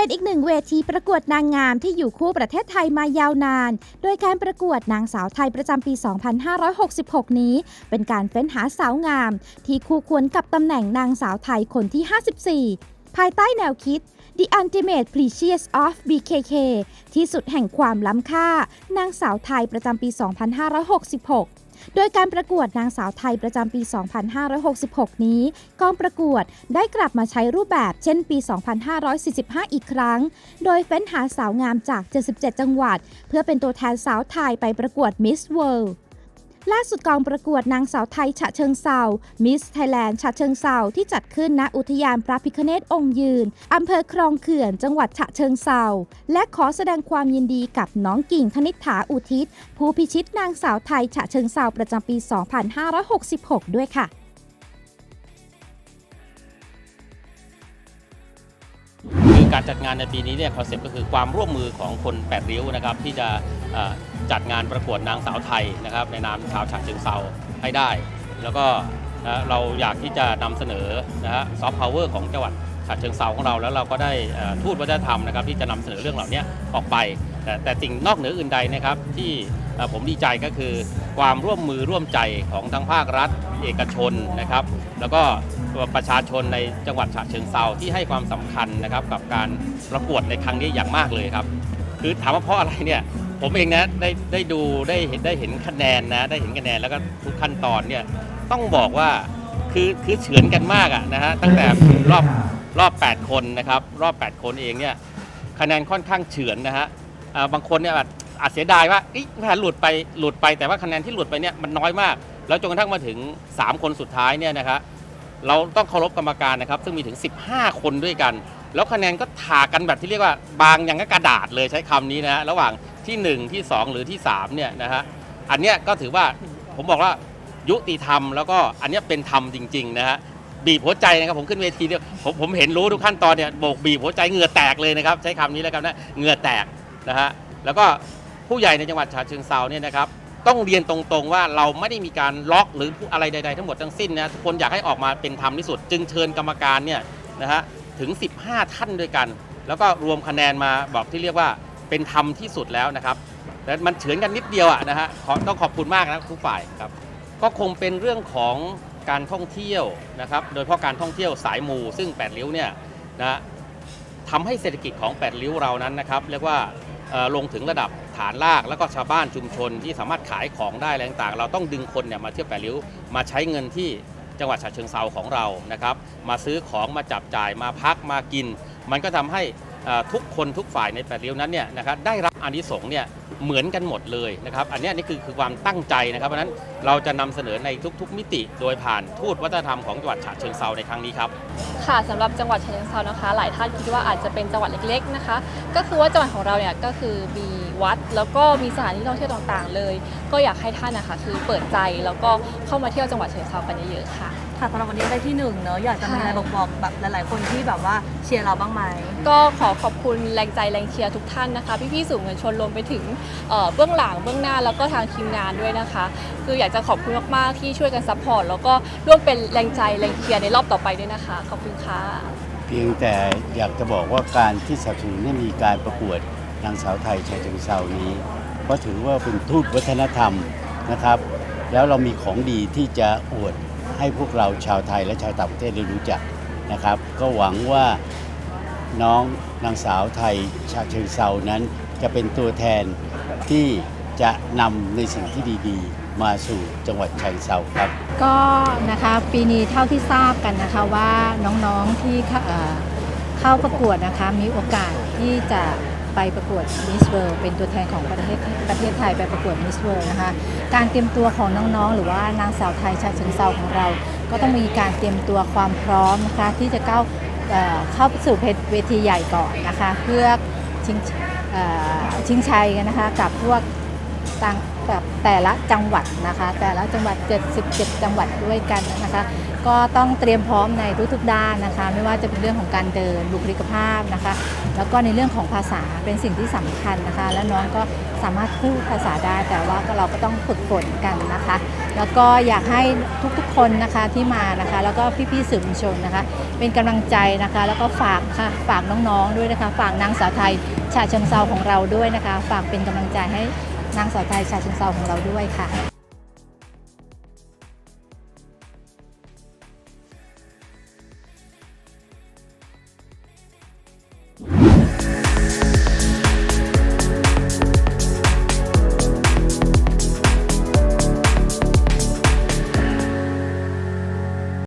เป็นอีกหนึ่งเวทีประกวดนางงามที่อยู่คู่ประเทศไทยมายาวนาน โดยการประกวดนางสาวไทยประจำปี 2566 นี้ เป็นการเฟ้นหาสาวงาม ที่คู่ควรกับตำแหน่งนางสาวไทยคนที่ 54 ภายใต้แนวคิด The Ultimate Precious of BKK ที่สุดแห่งความล้ำค่า นางสาวไทยประจำปี 2566โดยการประกวดนางสาวไทยประจำปี 2566 นี้ กองประกวดได้กลับมาใช้รูปแบบเช่นปี 2545 อีกครั้ง โดยเฟ้นหาสาวงามจาก 77 จังหวัด เพื่อเป็นตัวแทนสาวไทยไปประกวด Miss World ล่าสุดกองประกวดนางสาวไทยฉะเชิงเซามิสไทยแลนด์ฉะเชิงเซาที่จัดขึ้นณอุทยานพระพิคเนตองค์ยืน อำเภอคลองเขื่อน จังหวัดฉะเชิงเซาและขอแสดงความยินดีกับน้องกิ่งคณิษฐาอุทิศ ผู้พิชิตนางสาวไทยฉะเชิงเซาประจำปี 2566 ด้วยค่ะ การจัดงานในปีนี้เนี่ยคอนเซ็ปต์ก็คือความร่วมมือของคนแปดริ้วนะครับที่จะจัดงานประกวดนางสาวไทยนะครับในนามชาวฉะเชิงเซาให้ได้ แล้วก็เราอยากที่จะนำเสนอนะฮะซอฟต์พาวเวอร์ของจังหวัดฉะเชิงเซาของเราแล้วเราก็ได้ทูตวัฒนธรรมนะครับที่จะนำเสนอเรื่องเหล่านี้ออกไป แต่แต่สิ่งนอกเหนืออื่นใดนะครับที่ ผมดีใจก็คือความร่วมมือร่วมใจของทั้งภาครัฐ เอกชนนะครับ แล้วก็ประชาชนในจังหวัดฉะเชิงเซาที่ให้ความสำคัญนะครับกับการประกวดในครั้งนี้อย่างมากเลยครับ คือถามว่าเพราะอะไรเนี่ยผมเองนะได้ได้ดูได้เห็นได้เห็นคะแนนนะได้เห็นคะแนนแล้วก็ทุกขั้นตอนเนี่ยต้องบอกว่าคือคือเฉือนกันมากอะนะฮะตั้งแต่รอบรอบ 8 คนนะครับ รอบ 8 คนเองเนี่ยคะแนนค่อนข้างเฉือนนะฮะบางคนเนี่ย อาจเสียดายว่าอีแหมหลุดไปหลุดไปแต่ว่าคะแนนที่หลุดไปเนี่ยมันน้อยมาก แล้วจนกระทั่งมาถึง 3 คนสุดท้ายเนี่ยนะครับเราต้องเคารพกรรมการนะครับ ซึ่งมีถึง 15 คนด้วยกัน แล้วคะแนนก็ถากันแบบที่เรียกว่าบางอย่างก็กระดาษเลยใช้คำนี้นะฮะระหว่างที่ 1 ที่ 2 หรือที่ 3 เนี่ยนะฮะอันเนี้ยก็ถือว่าผมบอกว่ายุติธรรมแล้วก็อันเนี้ยเป็นธรรมจริงๆนะฮะบีบหัวใจนะครับผมขึ้นเวทีเนี่ยผมผมเห็นรู้ทุกขั้นตอนเนี่ยโบกบีบหัวใจเหงื่อแตกเลยนะครับ ใช้คำนี้แล้วกันนะเหงื่อแตกนะฮะแล้วก็ ผู้ใหญ่ในจังหวัดฉะเชิงเซาเนี่ยนะครับต้องเรียนตรงๆว่าเราไม่ได้มีการล็อกหรืออะไรใดๆทั้งหมดทั้งสิ้นนะทุกคนอยากให้ออกมาเป็นธรรมที่สุด จึงเชิญกรรมการเนี่ยนะฮะถึง 15 ท่านด้วยกัน แล้วก็รวมคะแนนมาบอกที่เรียกว่าเป็นธรรมที่สุดแล้วนะครับแต่มันเฉือนกันนิดเดียวอะนะฮะขอต้องขอบคุณมากนะทุกฝ่ายครับก็คงเป็นเรื่องของการท่องเที่ยวนะครับโดยเฉพาะการท่องเที่ยวสายมูซึ่ง8ริ้วเนี่ยนะทำให้เศรษฐกิจของ 8ริ้วเรานั้นนะครับเรียกว่า ลงถึงระดับฐานรากแล้วก็ชาวบ้านชุมชนที่สามารถขายของได้อะไรต่างๆ เราต้องดึงคนเนี่ยมาเที่ยวแปริ้วมาใช้เงินที่จังหวัดฉะเชิงเซาของเรานะครับ มาซื้อของมาจับจ่ายมาพักมากิน มันก็ทำให้ทุกคนทุกฝ่ายในแปดริ้วนั้นเนี่ยนะครับได้รับอานิสงส์เนี่ย เหมือนกันหมดเลยนะครับ อันนี้นี่คือคือความตั้งใจนะครับเพราะนั้นเราจะนำเสนอในทุก ๆ มิติ โดยผ่านทูตวัฒนธรรมของจังหวัดฉะเชิงเซาในครั้งนี้ครับค่ะสำหรับจังหวัดฉะเชิงเทรานะคะ หลายท่านคิดว่าอาจจะเป็นจังหวัดเล็กๆนะคะ ก็คือว่าจังหวัดของเราเนี่ยก็คือมีวัด แล้วก็มีสถานที่ท่องเที่ยวต่างๆ เลย ก็อยากให้ท่านนะคะคือเปิดใจแล้วก็เข้ามาเที่ยวจังหวัดฉะเชิงเทรากันเยอะๆค่ะ ค่ะสำหรับวันนี้ได้ที่หนึ่งเนอะอยากจะมีอะไรบอกบอกแบบหลาย ๆ คนที่แบบว่าเชียร์เราบ้างไหม ก็ขอขอบคุณแรงใจแรงเชียร์ทุกท่านนะคะ พี่ๆสื่อมวลชนรวมไปถึงเอ่อเบื้องหลังเบื้องหน้าแล้วก็ทางทีมงานด้วยนะคะ คืออยากจะขอบคุณมากๆที่ช่วยกันซัพพอร์ตแล้วก็ร่วมเป็นแรงใจแรงเชียร์ในรอบต่อไปด้วยนะคะ ขอบคุณค่ะ เพียงแต่อยากจะบอกว่าการที่สนับสนุนให้มีการประกวดนางสาวไทยชายเชิงเซานี้ก็ถือว่าเป็นทูตวัฒนธรรมนะครับ แล้วเรามีของดีที่จะอวด ให้พวกเราชาวไทยและชาวต่างประเทศได้รู้จักนะครับ ก็หวังว่าน้องนางสาวไทยชาเชิงเซานั้น จะเป็นตัวแทนที่จะนำในสิ่งที่ดีๆ มาสู่จังหวัดชายเซาครับ ก็นะคะปีนี้เท่าที่ทราบกันนะคะว่าน้องๆที่เข้าเอ่อเข้าประกวดนะคะมีโอกาสที่จะ ไปประกวดมิสเวิร์เป็นตัวแทนของประเทศประเทศไทยไปประกวดมิสเวิร์นะคะ การเตรียมตัวของน้องๆ หรือว่านางสาวไทยชาเชิงเซาของเรา ก็ต้องมีการเตรียมตัวความพร้อมนะคะที่จะเข้าเอ่อเข้าสู่เวทีใหญ่ก่อนนะคะ เพื่อชิงเอ่อชิงชัยกันนะคะกับพวก ต่างแบบแต่ละจังหวัดนะคะ แต่ละจังหวัด 77 จังหวัดด้วยกันนะคะ ก็ต้องเตรียมพร้อมในทุกๆด้านนะคะ ไม่ว่าจะเป็นเรื่องของการเดินบุคลิกภาพนะคะ แล้วก็ในเรื่องของภาษาเป็นสิ่งที่สำคัญนะคะ และน้องก็สามารถพูดภาษาได้ แต่ว่าเราก็ต้องฝึกฝนกันนะคะ แล้วก็อยากให้ทุกๆคนนะคะที่มานะคะ แล้วก็พี่ๆสื่อมวลชนนะคะ เป็นกำลังใจนะคะ แล้วก็ฝากค่ะฝากน้องๆด้วยนะคะ ฝากนางสาวไทยฉะเชิงเซาของเราด้วยนะคะ ฝากเป็นกำลังใจให้ นางสาวไทยชาชิงเซาของเราด้วยค่ะ